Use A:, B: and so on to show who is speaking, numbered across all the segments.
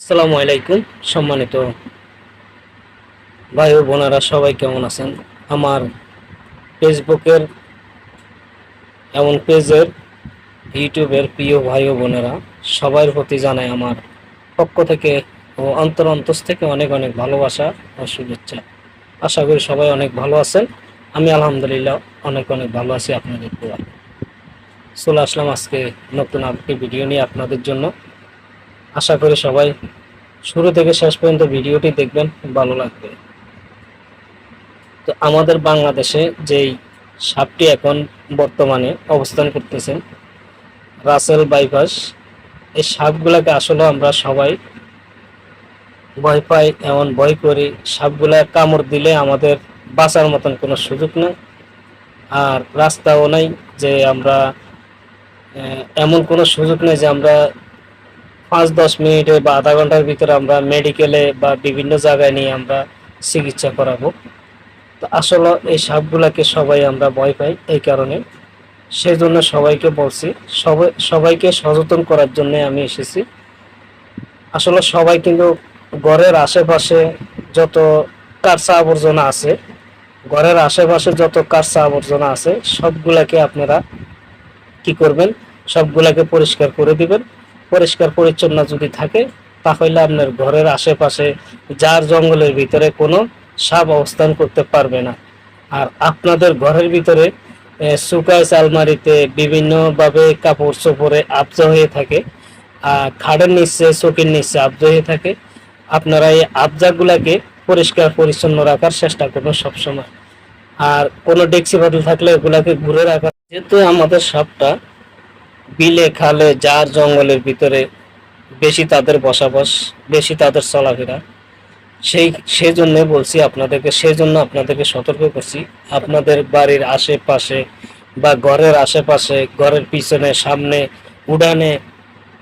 A: আসসালামু আলাইকুম, সম্মানিত ভাই ও বোনেরা, সবাই কেমন আছেন? আমার ফেসবুকের এমন পেজের, ইউটিউবের প্রিয় ভাই ও বোনেরা সবার প্রতি জানাই আমার পক্ষ থেকে ও অন্তর অন্তস থেকে অনেক অনেক ভালোবাসা ও শুভেচ্ছা। আশা করি সবাই অনেক ভালো আছেন। আমি আলহামদুলিল্লাহ অনেক অনেক ভালো আছি আপনাদের দোয়া চলে আসলাম আজকে নতুন আরেকটি ভিডিও নিয়ে আপনাদের জন্য। আশা করি সবাই শুরু থেকে শেষ পর্যন্ত ভিডিওটি দেখবেন, ভালো লাগবে। তো আমাদের বাংলাদেশে যেই সাপটি এখন বর্তমানে অবস্থান করতেছেন রাসেল বাইপাস, এই সাপগুলাকে আসলে আমরা সবাই ভয় পাই, এমন ভয় করি, সাপগুলা কামড় দিলে আমাদের বাঁচার মতন কোনো সুযোগ নেই। আর রাস্তাও নাই যে আমরা এমন কোনো সুযোগ নেই যে আমরা পাঁচ দশ মিনিটে বা আধা ঘণ্টার ভিতরে আমরা মেডিকেলে বা বিভিন্ন জায়গায় নিয়ে আমরা চিকিৎসা করাবো। তো আসলে এই সাপগুলাকে সবাই আমরা ভয় পাই এই কারণে। সেই জন্য সবাইকে বলছি, সবাই, সবাইকে সচেতন করার জন্য আমি এসেছি। আসলে সবাই কিন্তু ঘরের আশেপাশে যত কারচা আবর্জনা আছে, ঘরের আশেপাশে যত কারচা আবর্জনা আছে, সবগুলাকে আপনারা কি করবেন? সবগুলাকে পরিষ্কার করে দিবেন। পরিষ্কার পরিচ্ছন্ন যদি থাকে, তাহলে আপনার ঘরের আশেপাশে যার জঙ্গলের ভিতরে কোনো সাপ অবস্থান করতে পারবে না। আর আপনাদের ঘরের ভিতরে সুকাইস আলমারিতে বিভিন্নভাবে কাপড় চোপড়ে আবজা হয়ে থাকে আর খাটের নিচে চোখের নিচে আবজা হয়ে থাকে। আপনারা এই আবজাগুলাকে পরিষ্কার পরিচ্ছন্ন রাখার চেষ্টা করবেন সবসময়। আর কোনো ডেক্সি বাদল থাকলে ওগুলাকে ঘুরে রাখা যেহেতু আমাদের সাপটা বিলে খালে যার জঙ্গলের ভিতরে বেশি তাদের বসবাস, বেশি তাদের চলাফেরা, সেই সেই জন্য বলছি আপনাদেরকে সেই জন্য আপনাদেরকে সতর্ক করছি। আপনাদের বাড়ির আশেপাশে বা ঘরের আশেপাশে, ঘরের পিছনে, সামনে, উড়ানে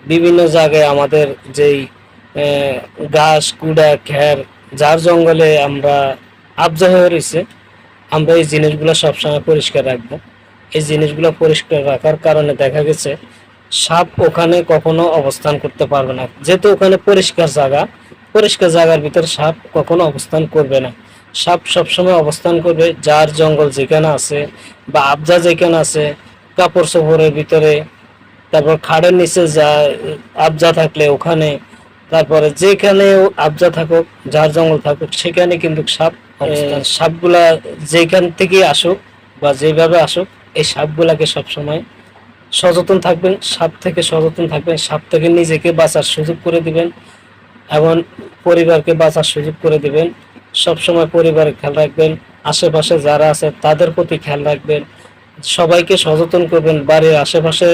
A: বিভিন্ন জায়গায় আমাদের যেই ঘাস, কুড়া খ্যার যার জঙ্গলে আমরা আবজা হয়ে রয়েছে, আমরা এই জিনিসগুলো সবসময় পরিষ্কার রাখব। এই জিনিসগুলো পরিষ্কার রাখার কারণে দেখা গেছে সাপ ওখানে কখনো অবস্থান করতে পারবে না। যেহেতু ওখানে পরিষ্কার জায়গা পরিষ্কার জায়গার ভিতরে সাপ কখনো অবস্থান করবে না। সাপ সবসময় অবস্থান করবে যার জঙ্গল যেখানে আছে বা আবজা যেখানে আছে কাপড় চোপড়ের ভিতরে তারপর খাড়ের নিচে যা আবজা থাকলে ওখানে তারপরে যেখানে আবজা থাকুক যার জঙ্গল থাকুক সেখানে কিন্তু সাপ সাপগুলা যেখান থেকে আসুক বা যেভাবে আসুক এই সাপগুলাকে সবসময় সচেতন থাকবেন, সাপ থেকে সচেতন থাকবেন, সাপ থেকে নিজেকে বাঁচার সুযোগ করে দিবেন এবং পরিবারকে বাঁচার সুযোগ করে দিবেন। সবসময় পরিবারের খেয়াল রাখবেন, আশেপাশে যারা আছে তাদের প্রতি খেয়াল রাখবেন, সবাইকে সচেতন করবেন, বাড়ির আশেপাশে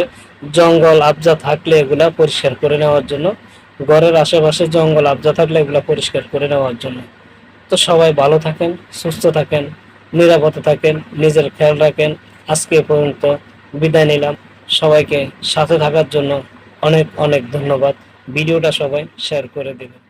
A: জঙ্গল আবজা থাকলে এগুলা পরিষ্কার করে নেওয়ার জন্য, ঘরের আশেপাশে জঙ্গল আবজা থাকলে এগুলা পরিষ্কার করে নেওয়ার জন্য। তো সবাই ভালো থাকেন, সুস্থ থাকেন, নিরাপদে থাকেন, নিজের খেয়াল রাখেন আজকে পর্যন্ত বিদায় নিলাম। সবাইকে সাথে থাকার জন্য অনেক অনেক ধন্যবাদ। ভিডিওটা সবাই শেয়ার করে দেবেন।